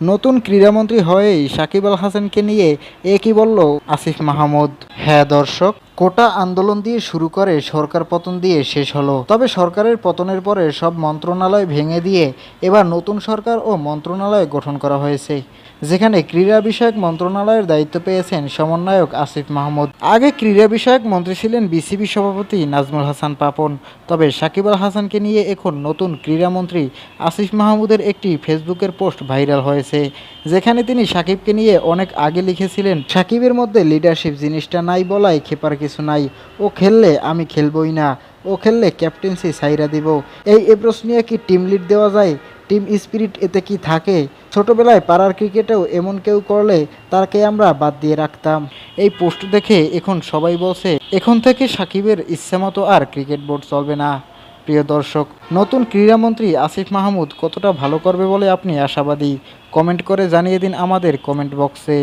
নতুন ক্রীড়ামন্ত্রী হয়েই সাকিব আল হাসানকে নিয়ে একই বলল আসিফ মাহমুদ? হ্যাঁ দর্শক কোটা আন্দোলন দিয়ে শুরু করে সরকার পতন দিয়ে শেষ হলো। তবে সরকারের পতনের পরে সব মন্ত্রণালয় ভেঙে দিয়ে এবার নতুন সরকার ও মন্ত্রণালয় গঠন করা হয়েছে, যেখানে ক্রীড়া বিষয়ক মন্ত্রণালয়ের দায়িত্ব পেয়েছেন সমন্বয়ক আসিফ মাহমুদ। আগে ক্রীড়া বিষয়ক মন্ত্রী ছিলেন বিসিবি সভাপতি নাজমুল হাসান পাপন, তবে সাকিব আল হাসানকে নিয়ে এখন নতুন ক্রীড়ামন্ত্রী আসিফ মাহমুদের একটি ফেসবুকের পোস্ট ভাইরাল হয়েছে। যেখানে তিনি সাকিবকে নিয়ে অনেক আগে লিখেছিলেন, সাকিবের মধ্যে লিডারশিপ জিনিসটা নাই বলাই খেপার কিছু নাই। ও খেললে আমি খেলবই না, ও খেললে ক্যাপ্টেন্সি সাইরা দিব। এই এপ্রোচ নিয়ে কি টিম লিড দেওয়া যায়? টিম স্পিরিট এতে কি থাকে? ছোটবেলায় পাড়ার ক্রিকেটেও এমন কেউ করলে তাকে আমরা বাদ দিয়ে রাখতাম। এই পোস্ট দেখে এখন সবাই বলছে, এখন থেকে সাকিবের ইচ্ছামতো আর ক্রিকেট বোর্ড চলবে না। প্রিয় দর্শক, নতুন ক্রীড়ামন্ত্রী আসিফ মাহমুদ কতটা ভালো করবে বলে আপনি আশাবাদী? কমেন্ট করে জানিয়ে দিন আমাদের কমেন্ট বক্সে।